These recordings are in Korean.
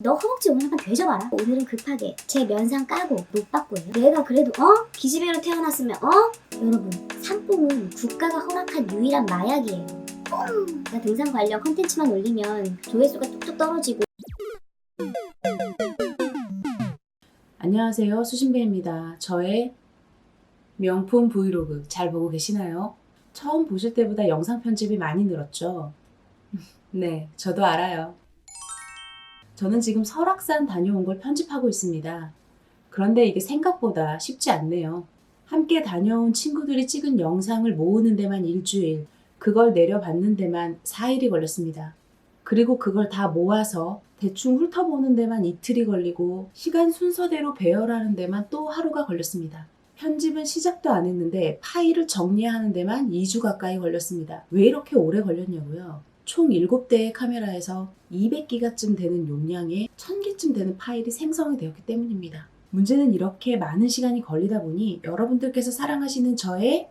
너 허벅지 오늘 한번 되져봐라. 오늘은 급하게 제 면상 까고 못 받고요. 내가 그래도 어? 기집애로 태어났으면 어? 여러분 산뽕은 국가가 허락한 유일한 마약이에요. 뽕! 나 등산 관련 컨텐츠만 올리면 조회수가 뚝뚝 떨어지고 안녕하세요. 수신배입니다. 저의 명품 브이로그 잘 보고 계시나요? 처음 보실 때보다 영상 편집이 많이 늘었죠? 네, 저도 알아요. 저는 지금 설악산 다녀온 걸 편집하고 있습니다. 그런데 이게 생각보다 쉽지 않네요. 함께 다녀온 친구들이 찍은 영상을 모으는 데만 일주일, 그걸 내려받는 데만 4일이 걸렸습니다. 그리고 그걸 다 모아서 대충 훑어보는 데만 이틀이 걸리고 시간 순서대로 배열하는 데만 또 하루가 걸렸습니다. 편집은 시작도 안 했는데 파일을 정리하는 데만 2주 가까이 걸렸습니다. 왜 이렇게 오래 걸렸냐고요? 총 7대의 카메라에서 200기가쯤 되는 용량에 1000개쯤 되는 파일이 생성이 되었기 때문입니다. 문제는 이렇게 많은 시간이 걸리다 보니 여러분들께서 사랑하시는 저의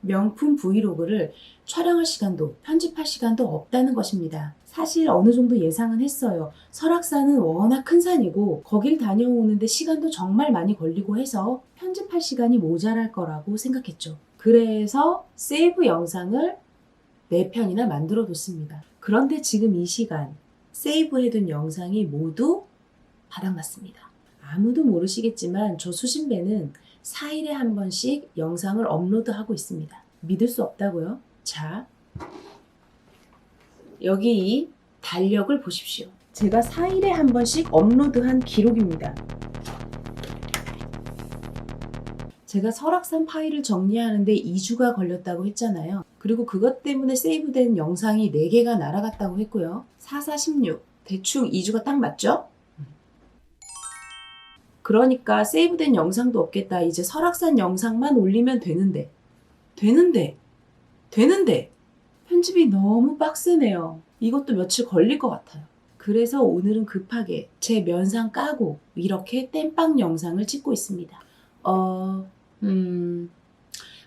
명품 브이로그를 촬영할 시간도 편집할 시간도 없다는 것입니다. 사실 어느 정도 예상은 했어요. 설악산은 워낙 큰 산이고 거길 다녀오는데 시간도 정말 많이 걸리고 해서 편집할 시간이 모자랄 거라고 생각했죠. 그래서 세이브 영상을 4편이나 만들어 뒀습니다. 그런데 지금 이 시간 세이브 해둔 영상이 모두 바닥났습니다. 아무도 모르시겠지만 저 수신배는 4일에 한 번씩 영상을 업로드하고 있습니다. 믿을 수 없다고요? 자, 여기 이 달력을 보십시오. 제가 4일에 한 번씩 업로드한 기록입니다. 제가 설악산 파일을 정리하는데 2주가 걸렸다고 했잖아요. 그리고 그것 때문에 세이브된 영상이 4개가 날아갔다고 했고요. 4416. 대충 2주가 딱 맞죠? 그러니까 세이브된 영상도 없겠다. 이제 설악산 영상만 올리면 되는데. 되는데. 되는데. 편집이 너무 빡세네요. 이것도 며칠 걸릴 것 같아요. 그래서 오늘은 급하게 제 면상 까고 이렇게 땜빵 영상을 찍고 있습니다. 어, 음,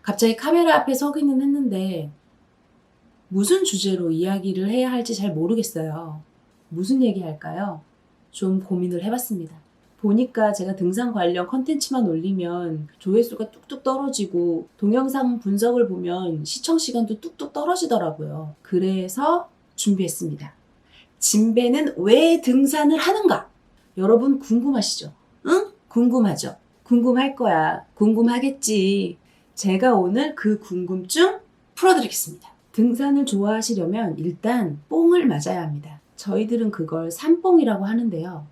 갑자기 카메라 앞에 서기는 했는데 무슨 주제로 이야기를 해야 할지 잘 모르겠어요. 무슨 얘기 할까요? 좀 고민을 해봤습니다. 보니까 제가 등산 관련 컨텐츠만 올리면 조회수가 뚝뚝 떨어지고 동영상 분석을 보면 시청 시간도 뚝뚝 떨어지더라고요. 그래서 준비했습니다. 진배는 왜 등산을 하는가? 여러분 궁금하시죠? 응? 궁금하죠? 궁금할 거야. 궁금하겠지. 제가 오늘 그 궁금증 풀어드리겠습니다. 등산을 좋아하시려면 일단 뽕을 맞아야 합니다. 저희들은 그걸 산뽕이라고 하는데요.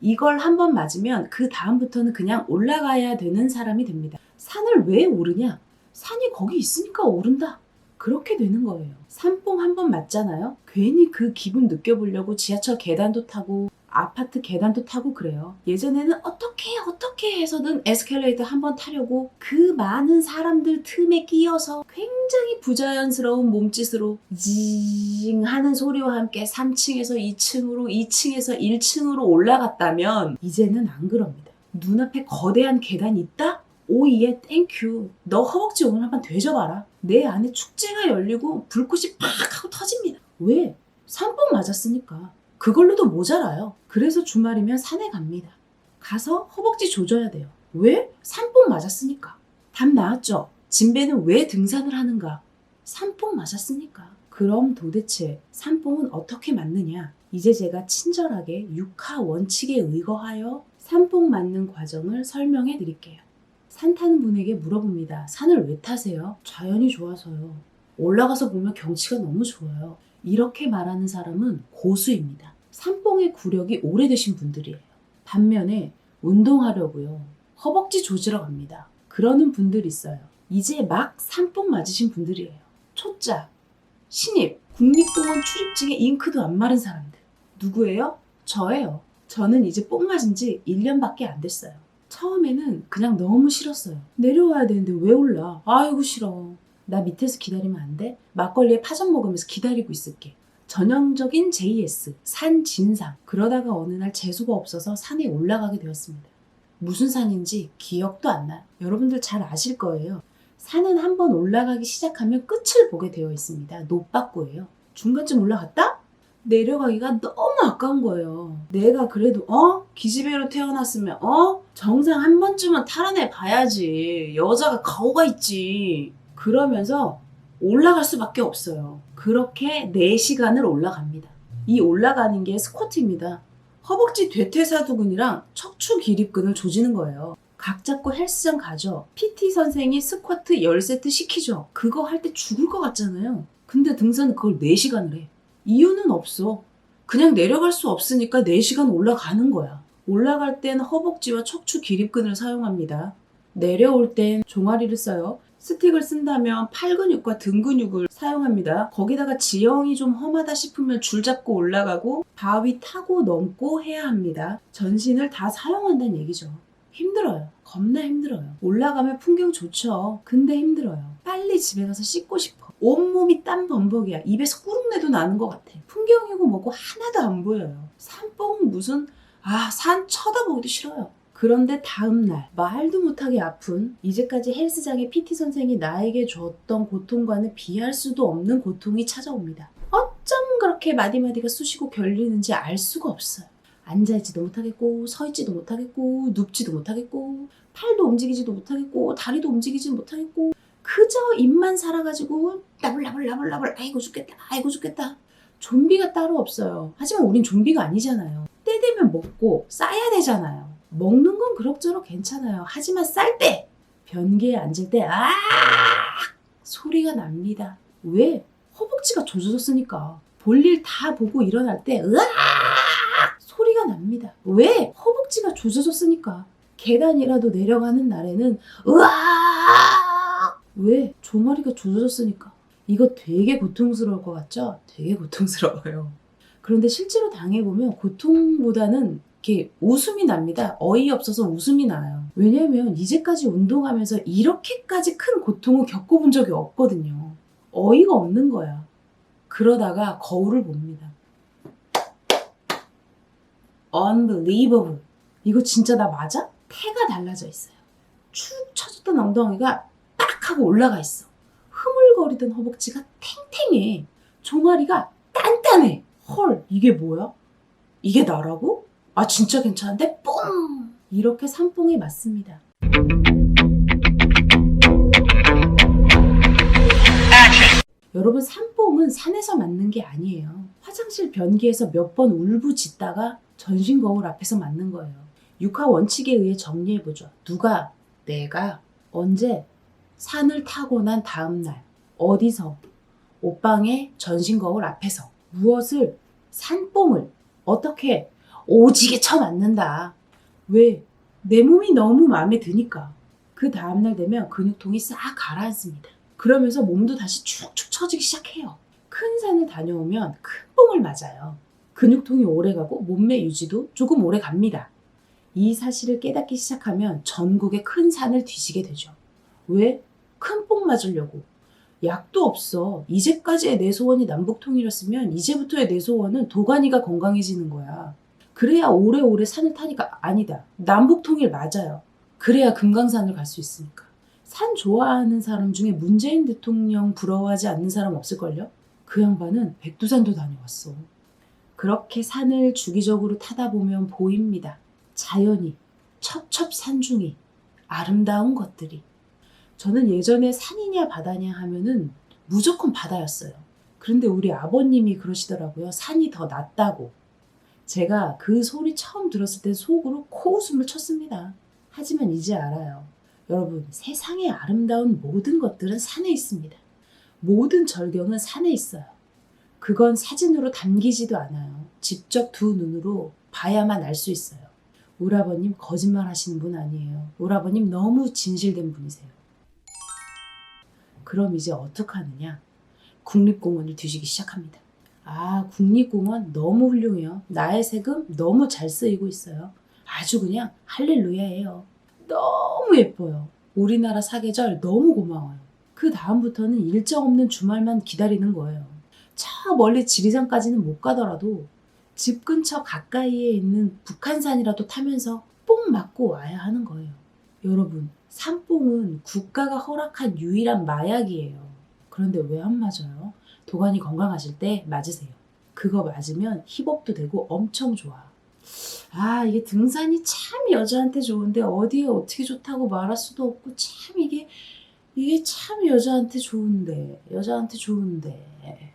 이걸 한 번 맞으면 그 다음부터는 그냥 올라가야 되는 사람이 됩니다. 산을 왜 오르냐? 산이 거기 있으니까 오른다. 그렇게 되는 거예요. 산뽕 한번 맞잖아요? 괜히 그 기분 느껴보려고 지하철 계단도 타고 아파트 계단도 타고 그래요. 예전에는 어떻게 어떻게 해서든 에스컬레이터 한 번 타려고 그 많은 사람들 틈에 끼어서 굉장히 부자연스러운 몸짓으로 징 하는 소리와 함께 3층에서 2층으로 2층에서 1층으로 올라갔다면 이제는 안 그럽니다. 눈앞에 거대한 계단이 있다? 오예 땡큐 너 허벅지 오늘 한번 되져봐라 내 안에 축제가 열리고 불꽃이 팍 하고 터집니다 왜? 산뽕 맞았으니까 그걸로도 모자라요 그래서 주말이면 산에 갑니다 가서 허벅지 조져야 돼요 왜? 산뽕 맞았으니까 답 나왔죠? 진배는 왜 등산을 하는가? 산뽕 맞았으니까 그럼 도대체 산뽕은 어떻게 맞느냐? 이제 제가 친절하게 육하 원칙에 의거하여 산뽕 맞는 과정을 설명해 드릴게요. 산 타는 분에게 물어봅니다. 산을 왜 타세요? 자연이 좋아서요. 올라가서 보면 경치가 너무 좋아요. 이렇게 말하는 사람은 고수입니다. 산뽕의 구력이 오래되신 분들이에요. 반면에 운동하려고요. 허벅지 조지러 갑니다. 그러는 분들 있어요. 이제 막 산뽕 맞으신 분들이에요. 초짜, 신입, 국립공원 출입증에 잉크도 안 마른 사람들. 누구예요? 저예요. 저는 이제 뽕 맞은 지 1년밖에 안 됐어요. 처음에는 그냥 너무 싫었어요. 내려와야 되는데 왜 올라? 아이고 싫어. 나 밑에서 기다리면 안 돼? 막걸리에 파전 먹으면서 기다리고 있을게. 전형적인 JS, 산 진상. 그러다가 어느 날 재수가 없어서 산에 올라가게 되었습니다. 무슨 산인지 기억도 안 나요. 여러분들 잘 아실 거예요. 산은 한번 올라가기 시작하면 끝을 보게 되어 있습니다. 노빠꾸예요. 중간쯤 올라갔다? 내려가기가 너무 아까운 거예요. 내가 그래도 어? 기집애로 태어났으면 어? 정상 한 번쯤은 탈환해 봐야지. 여자가 가오가 있지. 그러면서 올라갈 수밖에 없어요. 그렇게 4시간을 올라갑니다. 이 올라가는 게 스쿼트입니다. 허벅지 대퇴사두근이랑 척추 기립근을 조지는 거예요. 각 잡고 헬스장 가죠. PT 선생이 스쿼트 10세트 시키죠. 그거 할 때 죽을 것 같잖아요. 근데 등산은 그걸 4시간을 해. 이유는 없어. 그냥 내려갈 수 없으니까 4시간 올라가는 거야. 올라갈 땐 허벅지와 척추 기립근을 사용합니다. 내려올 땐 종아리를 써요. 스틱을 쓴다면 팔 근육과 등 근육을 사용합니다. 거기다가 지형이 좀 험하다 싶으면 줄 잡고 올라가고 바위 타고 넘고 해야 합니다. 전신을 다 사용한다는 얘기죠. 힘들어요. 겁나 힘들어요. 올라가면 풍경 좋죠. 근데 힘들어요. 빨리 집에 가서 씻고 싶어. 온몸이 땀 범벅이야. 입에서 꾸룩내도 나는 것 같아. 풍경이고 뭐고 하나도 안 보여요. 산봉 무슨 아 산 쳐다보기도 싫어요. 그런데 다음날 말도 못하게 아픈 이제까지 헬스장의 PT 선생이 나에게 줬던 고통과는 비할 수도 없는 고통이 찾아옵니다. 어쩜 그렇게 마디마디가 쑤시고 결리는지 알 수가 없어요. 앉아있지도 못하겠고 서있지도 못하겠고 눕지도 못하겠고 팔도 움직이지도 못하겠고 다리도 움직이지 못하겠고 그저 입만 살아가지고 나불나불나불나불 아이고 죽겠다 아이고 죽겠다 좀비가 따로 없어요 하지만 우린 좀비가 아니잖아요 때 되면 먹고 싸야 되잖아요 먹는 건 그럭저럭 괜찮아요 하지만 쌀 때 변기에 앉을 때 아 소리가 납니다 왜? 허벅지가 조져졌으니까 볼일 다 보고 일어날 때 으아 소리가 납니다. 왜? 허벅지가 조져졌으니까. 계단이라도 내려가는 날에는 으아! 왜? 종아리가 조져졌으니까. 이거 되게 고통스러울 것 같죠? 되게 고통스러워요. 그런데 실제로 당해보면 고통보다는 이렇게 웃음이 납니다. 어이없어서 웃음이 나요. 왜냐면 이제까지 운동하면서 이렇게까지 큰 고통을 겪어본 적이 없거든요. 어이가 없는 거야. 그러다가 거울을 봅니다. unbelievable. 이거 진짜 나 맞아? 태가 달라져 있어요. 축 처졌던 엉덩이가 딱 하고 올라가 있어. 흐물거리던 허벅지가 탱탱해. 종아리가 단단해. 헐, 이게 뭐야? 이게 나라고? 아, 진짜 괜찮은데? 뽕! 이렇게 산뽕이 맞습니다. 여러분 산뽕은 산에서 맞는 게 아니에요. 화장실 변기에서 몇 번 울부짖다가 전신 거울 앞에서 맞는 거예요. 육하 원칙에 의해 정리해 보죠. 누가 내가 언제 산을 타고 난 다음 날 어디서 옷방의 전신 거울 앞에서 무엇을 산뽕을 어떻게 오지게 쳐 맞는다. 왜? 내 몸이 너무 마음에 드니까. 그 다음 날 되면 근육통이 싹 가라앉습니다. 그러면서 몸도 다시 축축 처지기 시작해요. 큰 산을 다녀오면 큰 뽕을 맞아요. 근육통이 오래 가고 몸매 유지도 조금 오래 갑니다. 이 사실을 깨닫기 시작하면 전국의 큰 산을 뒤지게 되죠. 왜? 큰 뽕 맞으려고. 약도 없어. 이제까지의 내 소원이 남북통일이었으면 이제부터의 내 소원은 도가니가 건강해지는 거야. 그래야 오래오래 산을 타니까 아니다. 남북통일 맞아요. 그래야 금강산을 갈 수 있으니까. 산 좋아하는 사람 중에 문재인 대통령 부러워하지 않는 사람 없을걸요? 그 양반은 백두산도 다녀왔어. 그렇게 산을 주기적으로 타다 보면 보입니다. 자연이, 첩첩산중이, 아름다운 것들이. 저는 예전에 산이냐 바다냐 하면은 무조건 바다였어요. 그런데 우리 아버님이 그러시더라고요. 산이 더 낫다고. 제가 그 소리 처음 들었을 때 속으로 코웃음을 쳤습니다. 하지만 이제 알아요. 여러분, 세상의 아름다운 모든 것들은 산에 있습니다. 모든 절경은 산에 있어요. 그건 사진으로 담기지도 않아요. 직접 두 눈으로 봐야만 알 수 있어요. 오라버님 거짓말 하시는 분 아니에요. 오라버님 너무 진실된 분이세요. 그럼 이제 어떡하느냐? 국립공원을 뒤지기 시작합니다. 아, 국립공원 너무 훌륭해요. 나의 세금 너무 잘 쓰이고 있어요. 아주 그냥 할렐루야예요. 너무 예뻐요. 우리나라 사계절 너무 고마워요. 그 다음부터는 일정 없는 주말만 기다리는 거예요. 저 멀리 지리산까지는 못 가더라도 집 근처 가까이에 있는 북한산이라도 타면서 뽕 맞고 와야 하는 거예요. 여러분, 산뽕은 국가가 허락한 유일한 마약이에요. 그런데 왜 안 맞아요? 도관이 건강하실 때 맞으세요. 그거 맞으면 힙업도 되고 엄청 좋아. 아, 이게 등산이 참 여자한테 좋은데 어디에 어떻게 좋다고 말할 수도 없고 참 이게 이게 참 여자한테 좋은데 여자한테 좋은데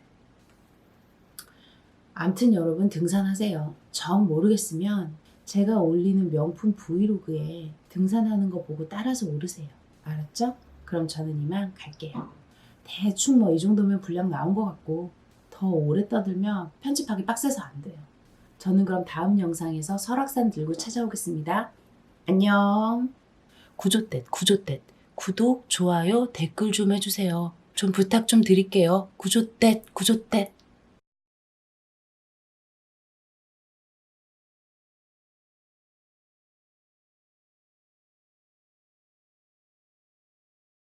암튼 여러분 등산하세요. 정 모르겠으면 제가 올리는 명품 브이로그에 등산하는 거 보고 따라서 오르세요. 알았죠? 그럼 저는 이만 갈게요. 대충 뭐 이 정도면 분량 나온 것 같고 더 오래 떠들면 편집하기 빡세서 안 돼요. 저는 그럼 다음 영상에서 설악산 들고 찾아오겠습니다. 안녕. 구조댓, 구조댓. 구독, 좋아요, 댓글 좀 해주세요. 좀 부탁 좀 드릴게요. 구조댓, 구조댓.